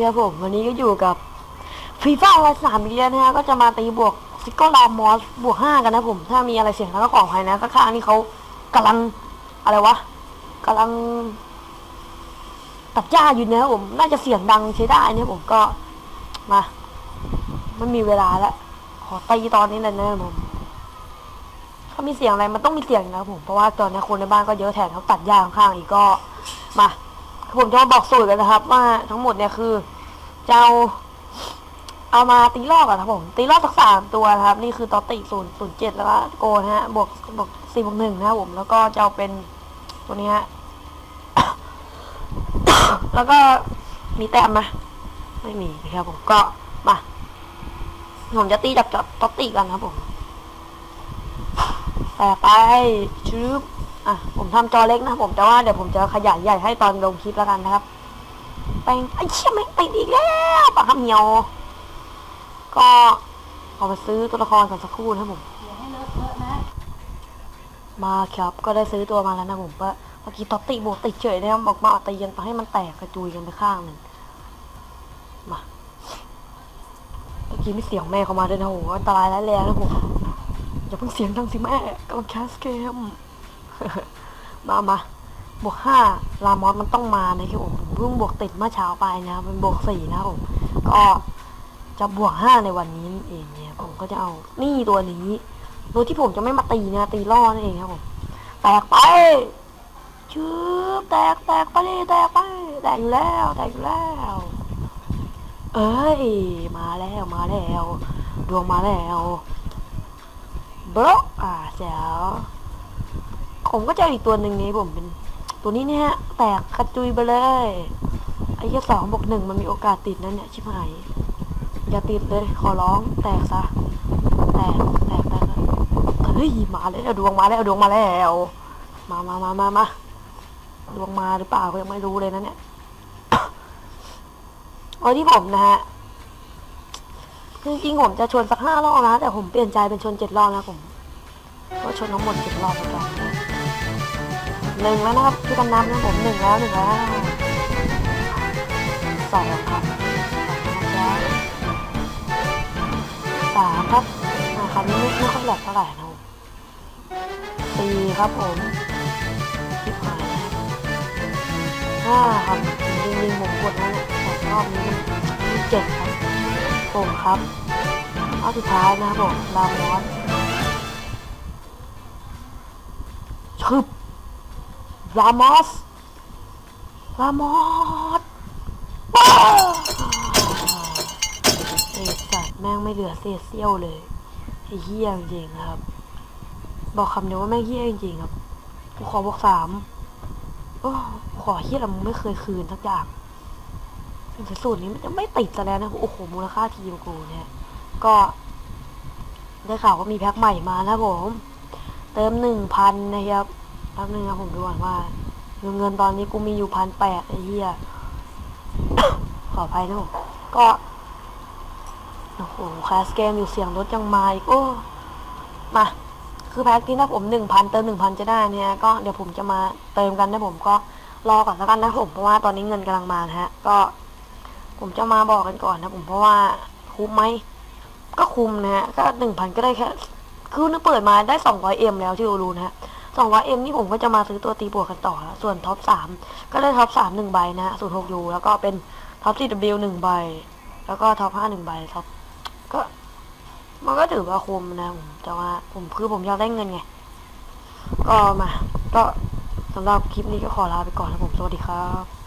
ครับผม วันนี้ก็อยู่กับฟีฟ่าวันสามอีกแล้วนะฮะก็จะมาตีบวกซิกโกลามอสบวกห้ากันนะผม ถ้ามีอะไรเสียงแล้วก็ขออภัยนะข้างๆนี่เขากำลังอะไรวะกำลัง ตัดหญ้าอยู่นะครับผม น่าจะเสียงดังใช้ได้นี่ผมก็มาไม่มีเวลาแล้วขอตีตอนนี้เลยนะครับผมถ้ามีเสียงอะไรมันต้องมีเสียงนะครับผมเพราะว่าตอนนี้คนในบ้านก็เยอะแถมเขาตัดหญ้าข้างๆอีกก็มา ผมจะมาบอกสูตรกันนะครับ ว่าทั้งหมดเนี่ยคือจะเอาเอามาตีลอกอะครับผม ตีลอกสักสามตัวนะครับ นี่คือตอติศูนย์ศูนย์เจ็ดแล้วก็โกนะฮะบวกบวกสี่บวกหนึ่งนะครับผมแล้วก็จะเอาเป็นตัวนี้ฮะแล้วก็มีแต้มไหมไม่มีนะครับผมก็มาผมจะตีจากกับตอติกันนะครับผมแต่ไปชืบ อะผมทำจอเล็กนะผมแต่ว่าเดี๋ยวผมจะขยายใหญ่ให้ตอนลงคลิปแล้วกันนะครับแปงไอ้เชี่ยไม่งติดอีกแล้วปากคำเหนียวก็ขอมาซื้อตัวละครก่อนสักครู่นะผมอย่าเลอะเทอะนะมาครับก็ได้ซื้อตัวมาแล้วนะผมเมื่อกี้ตอติบวกติดเฉยนะครับบอกมาอาตีกันไปให้มันแตกกระจุยกันไปข้างหนึ่งมาเมื่อกี้มีเสียงแม่เข้ามาด้วยนะโหอันตรายร้ายแรงนะผมอย่าเพิ่งเสียงดังสิแม่กำลังแคสเกม มามาบวกห้าลามอสมันต้องมานะครับผมเพิ่งบวกติดเมื่อเช้าไปนะครับเป็นบวกสี่นะครับผมก็จะบวกห้าในวันนี้นั่นเองเนี่ยผมก็จะเอานี่ตัวนี้โดยที่ผมจะไม่มาตีนะตีล่อนั่นเองครับผมแตกไปชืบแตกแตกไปเลยแตกไปแตกแล้วแตกแล้ว เอ้ยมาแล้วมาแล้ว ดวงมาแล้วบล็อกอ่าเสียว ผมก็จะเอาอีกตัวหนึ่งนี้ผมเป็น ตัวนี้เนี่ยฮะ แตกกระจุยไปเลยไอ้เหี้ยสองบวกหนึ่งมันมีโอกาสติดนั่นเนี่ยชิบหายอย่าติดเลยขอร้องแตกซะแตกแตกแตกเฮ้ยมาแล้วดวงมาแล้วดวงมาแล้วมามามามามาดวงมาหรือเปล่าก็ยังไม่รู้เลยนะเนี่ยเอาที่ผมนะฮะจริงๆผมจะชวนสักห้ารอบนะแต่ผมเปลี่ยนใจเป็นชวนเจ็ดรอบนะผม ก็ชนทั้งหมดเจ็ดรอบแล้วกัน หนึ่งแล้วนะครับที่กันนับนะผมหนึ่งแล้วหนึ่งแล้วสองครับสามครับอ่าคราวนี้ไม่ไม่ค่อยแหลกเท่าไหร่นะผมสี่ครับผมทิพหายห้าครับจริงๆผมกดนะเนี่ยแต่รอบนี้มันเจ็ดครับผมครับเอาสุดท้ายนะครับผมลามอสชึบ รามอสรามอสว้าวไอสัตว์แม่งไม่เหลือเศษเสี้ยวเลยไอเหี้ยจริงๆครับ บอกคำเดียวว่าแม่งเหี้ยจริงครับกูขอบอกสามโอ้ขอเหี้ยอะไรมึงไม่เคยคืนสักอย่างเป็นสูตรนี้มันจะไม่ติดซะแล้วนะโอ้โหมูลค่าทีมกูเนี่ย ก็ได้ข่าวว่ามีแพ็คใหม่มานะผม เติมหนึ่งพันนะครับ แป๊บนึงนะผมดูก่อนว่าเงินเงินตอนนี้กูมีอยู่พันแปดไอ้เหี้ยขออภัยนะผมก็โอ้โหคลาสเกมอยู่เสียงรถยังมาอีกโอ้มาคือแพ็คที่ถ้าผมหนึ่งพันเติมหนึ่งพันจะได้เนี่ยก็เดี๋ยวผมจะมาเติมกันนะผมก็รอก่อนแล้วกันนะผมเพราะว่าตอนนี้เงินกำลังมาฮะ ก็ ผมจะมาบอกกันก่อนนะผมเพราะว่าคุ้มไหมก็คุ้มนะฮะก็หนึ่งพันก็ได้แค่คือนึกเปิดมาได้ 200M แล้วที่รู้นะฮะ สองวายเอ็มนี่ผมก็จะมาซื้อตัวตีบวกกันต่อแล้วส่วนท็อปสามก็ได้ท็อปสามหนึ่งใบนะฮะ06 U แล้วก็เป็นท็อปสี่วีลหนึ่งใบ แล้วก็ท็อปห้าหนึ่งใบท็อปก็ มันก็ถือว่าคุ้มนะผมแต่ว่าผมคือผมอยากได้เงินไง ก็มา ก็สำหรับคลิปนี้ก็ขอลาไปก่อนนะผมสวัสดีครับ